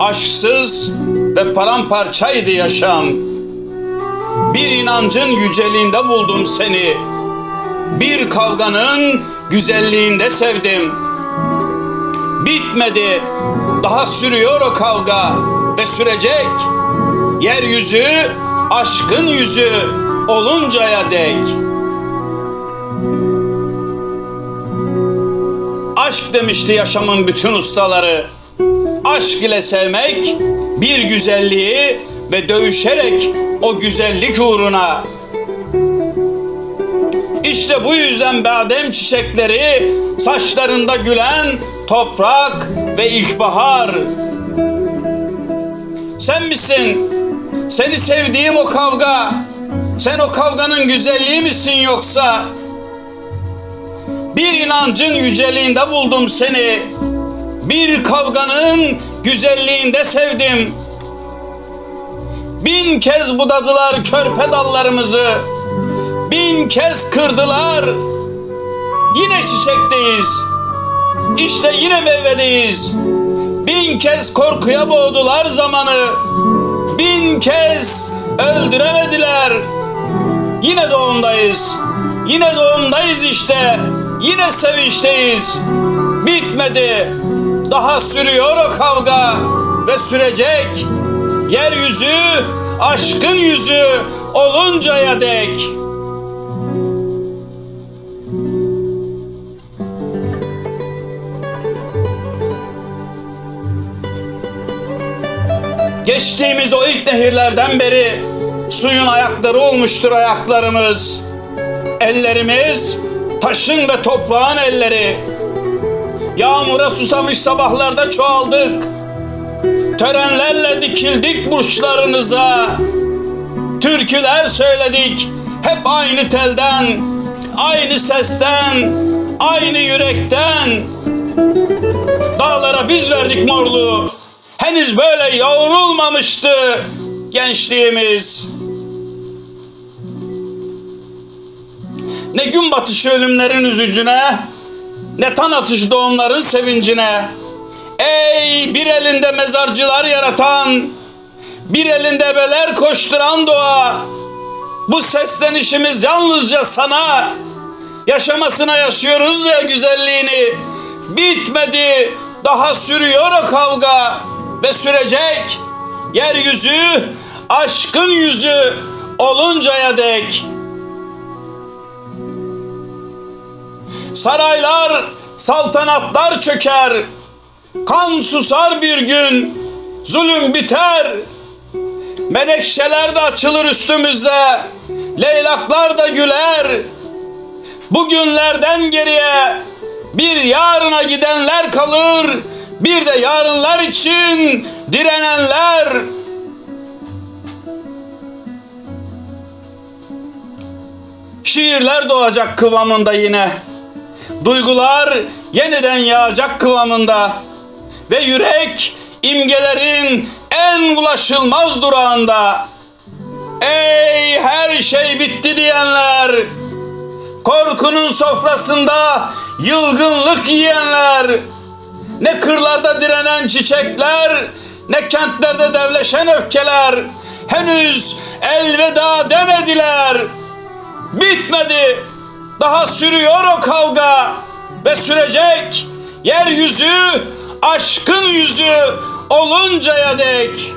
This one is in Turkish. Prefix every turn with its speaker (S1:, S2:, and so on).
S1: Aşksız ve paramparçaydı yaşam. Bir inancın yüceliğinde buldum seni. Bir kavganın güzelliğinde sevdim. Bitmedi, daha sürüyor o kavga ve sürecek. Yeryüzü aşkın yüzü oluncaya dek. Aşk demişti yaşamın bütün ustaları. Aşk ile sevmek bir güzelliği ve dövüşerek o güzellik uğruna. İşte bu yüzden badem çiçekleri saçlarında gülen toprak ve ilkbahar. Sen misin? Seni sevdiğim o kavga. Sen o kavganın güzelliği misin yoksa? Bir inancın yüceliğinde buldum seni. Bir kavganın güzelliğinde sevdim. Bin kez budadılar körpe dallarımızı. Bin kez kırdılar. Yine çiçekteyiz. İşte yine meyvedeyiz. Bin kez korkuya boğdular zamanı. Bin kez öldüremediler. Yine doğumdayız. Yine doğumdayız işte. Yine sevinçteyiz. Bitmedi. Daha sürüyor o kavga ve sürecek. Yeryüzü aşkın yüzü oluncaya dek. Geçtiğimiz o ilk nehirlerden beri suyun ayakları olmuştur ayaklarımız. Ellerimiz taşın ve toprağın elleri. Yağmura susamış sabahlarda çoğaldık. Törenlerle dikildik burçlarınıza. Türküler söyledik hep aynı telden, aynı sesten, aynı yürekten. Dağlara biz verdik morluğu. Henüz böyle yoğrulmamıştı gençliğimiz. Ne gün batışı ölümlerin üzücüne, ne tan atışı doğumların sevincine. Ey bir elinde mezarcılar yaratan, bir elinde beler koşturan doğa. Bu seslenişimiz yalnızca sana, yaşamasına yaşıyoruz ya güzelliğini. Bitmedi, daha sürüyor o kavga ve sürecek. Yeryüzü aşkın yüzü oluncaya dek. Saraylar, saltanatlar çöker. Kan susar bir gün, zulüm biter. Menekşeler de açılır üstümüzde. Leylaklar da güler. Bugünlerden geriye bir yarına gidenler kalır. Bir de yarınlar için direnenler. Şiirler doğacak kıvamında yine. Duygular yeniden yağacak kıvamında. Ve yürek imgelerin en ulaşılmaz durağında. Ey her şey bitti diyenler. Korkunun sofrasında yılgınlık yiyenler. Ne kırlarda direnen çiçekler, ne kentlerde devleşen öfkeler. Henüz elveda demediler. Bitmedi. Daha sürüyor o kavga ve sürecek. Yeryüzü aşkın yüzü oluncaya dek.